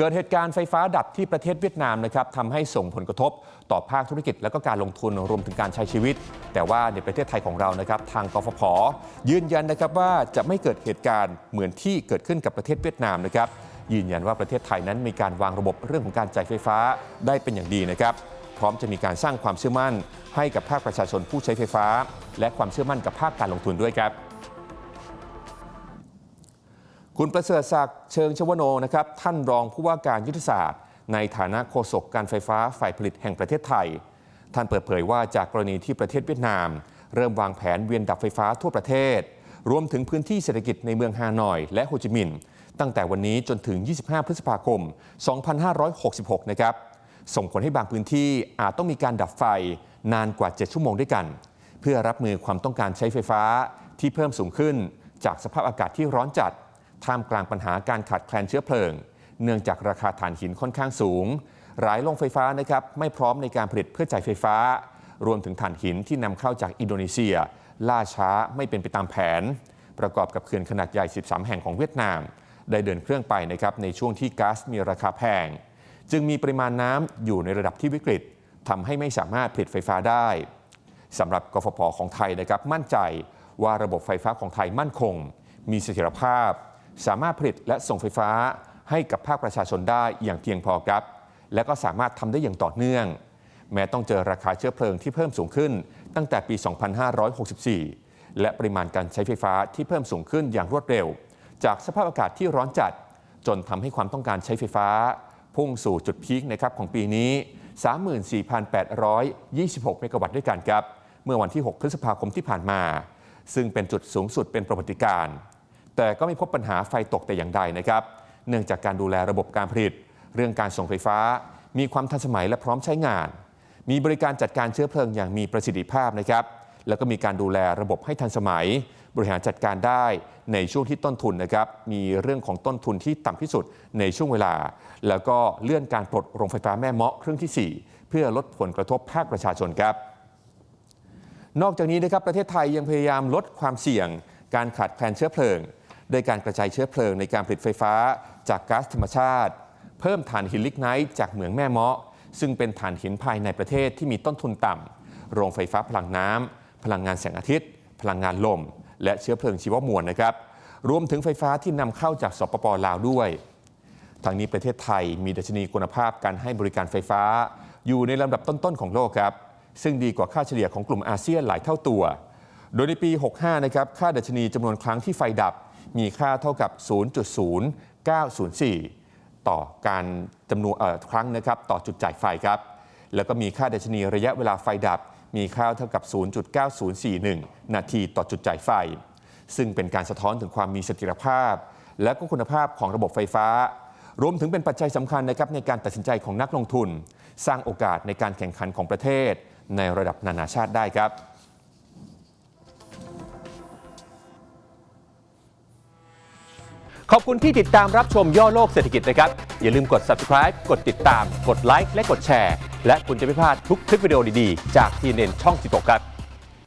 เกิดเหตุการณ์ไฟฟ้าดับที่ประเทศเวียดนามนะครับทำให้ส่งผลกระทบต่อภาคธุรกิจและก็การลงทุนรวมถึงการใช้ชีวิต แต่ว่าในประเทศไทยของเรานะครับ ทางกฟผยืนยันนะครับว่าจะไม่เกิดเหตุการณ์เหมือนที่เกิดขึ้นกับประเทศเวียดนามนะครับยืนยันว่าประเทศไทยนั้นมีการวางระบบเรื่องของการจ่ายไฟฟ้าได้เป็นอย่างดีนะครับ พร้อมจะมีการสร้างความเชื่อมั่น ให้กับภาคประชาชนผู้ใช้ไฟฟ้า และความเชื่อมั่นกับภาคการลงทุนด้วยครับ คุณประเสริฐศักดิ์เชิงชวโนนะครับท่านรองผู้ว่าการยุทธศาสตร์ ในฐานะโฆษกการไฟฟ้าฝ่ายผลิตแห่งประเทศไทย ท่านเปิดเผยว่าจากกรณีที่ประเทศเวียดนาม เริ่มวางแผนเวียนดับไฟฟ้าทั่วประเทศ รวมถึงพื้นที่เศรษฐกิจในเมืองฮานอย และโฮจิมินห์ตั้งแต่วันนี้จนถึง 25 พฤษภาคม 2566 นะครับส่งผลให้บางพื้นที่อาจต้องมีการดับไฟนานกว่า 7 ชั่วโมงด้วยกัน เพื่อรับมือความต้องการใช้ไฟฟ้าที่เพิ่มสูงขึ้น จากสภาพอากาศที่ร้อนจัด ท่ามกลางปัญหาการขาดแคลนเชื้อเพลิง เนื่องจากราคาถ่านหินค่อนข้างสูง หลายโรงไฟฟ้านะครับไม่พร้อมในการผลิตเพื่อจ่ายไฟฟ้า รวมถึงถ่านหินที่นำเข้าจากอินโดนีเซีย ล่าช้าไม่เป็นไปตามแผน ประกอบกับเขื่อนขนาดใหญ่ 13 แห่งของเวียดนาม ได้เดินเครื่องไปนะครับในช่วงที่ก๊าซมีราคาแพง จึงมีปริมาณน้ำอยู่ในระดับที่วิกฤตทำให้ไม่สามารถผลิตไฟฟ้าได้สำหรับกฟผของไทยนะครับมั่นใจว่าระบบไฟฟ้าของไทยมั่นคง มีเสถียรภาพ สามารถผลิตและส่งไฟฟ้าให้กับภาคประชาชนได้อย่างเพียงพอครับ และก็สามารถทำได้อย่างต่อเนื่อง แม้ต้องเจอราคาเชื้อเพลิงที่เพิ่มสูงขึ้น ตั้งแต่ปี 2564 และปริมาณการใช้ไฟฟ้าที่เพิ่มสูงขึ้นอย่างรวดเร็ว จากสภาพอากาศที่ร้อนจัด จนทำให้ความต้องการใช้ไฟฟ้า พุ่งสู่จุดพีคนะครับของปีนี้ 34,826 เมกะวัตต์ด้วยกันครับ เมื่อวันที่ 6 พฤษภาคมที่ผ่านมา ซึ่งเป็นจุดสูงสุดเป็นประวัติการณ์ แต่ก็ไม่พบปัญหาไฟตกแต่อย่างใดนะครับ เนื่องจากการดูแลระบบการผลิต เรื่องการส่งไฟฟ้า มีความทันสมัยและพร้อมใช้งาน มีบริการจัดการเชื้อเพลิงอย่างมีประสิทธิภาพนะครับ แล้วก็มีการดูแลระบบให้ทันสมัย บริหารจัดการได้ในช่วงที่ต้นทุนนะครับ มีเรื่องของต้นทุนที่ต่ำที่สุดในช่วงเวลา แล้วก็เลื่อนการปลดโรงไฟฟ้าแม่เมาะเครื่องที่ 4 เพื่อลดผลกระทบภาคประชาชนครับ นอกจากนี้นะครับประเทศไทยยังพยายามลดความเสี่ยง การขาดแคลนเชื้อเพลิง โดยการกระจายเชื้อเพลิงในการผลิตไฟฟ้า จากก๊าซธรรมชาติ เพิ่มถ่านหินลิกไนท์จากเหมืองแม่เมาะ ซึ่งเป็นถ่านหินภายในประเทศที่มีต้นทุนต่ำโรงไฟฟ้าพลังน้ำพลังงานแสงอาทิตย์ พลังงานลม และเชื้อเพลิงชีวมวลนะครับรวมถึงไฟฟ้าที่นำเข้าจากสปปลาวด้วยทางนี้ประเทศไทยมีดัชนีคุณภาพการให้บริการไฟฟ้า อยู่ในลำดับต้นๆของโลกครับ ซึ่งดีกว่าค่าเฉลี่ยของกลุ่มอาเซียนหลายเท่าตัว โดยในปี 65 นะครับ ค่าดัชนีจำนวนครั้งที่ไฟดับ มีค่าเท่ากับ 0.0904 ต่อการจำนวนครั้งนะครับต่อจุดจ่ายไฟครับ แล้วก็มีค่าดัชนีระยะเวลาไฟดับ มีค่าเท่ากับ 0.9041 นาทีต่อจุดจ่ายไฟ ซึ่งเป็นการสะท้อนถึงความมีเสถียรภาพ และก็คุณภาพของระบบไฟฟ้า รวมถึงเป็นปัจจัยสำคัญนะครับในการตัดสินใจของนักลงทุน สร้างโอกาสในการแข่งขันของประเทศ ในระดับนานาชาติได้ครับ ขอบคุณที่ติดตามรับชมย่อโลกเศรษฐกิจนะครับ อย่าลืมกด subscribe กดติดตาม กดไลค์และกดแชร์ และคุณจะไม่พลาดทุกคลิปวิดีโอดีๆ จากทีเน็นช่อง 16 ครับ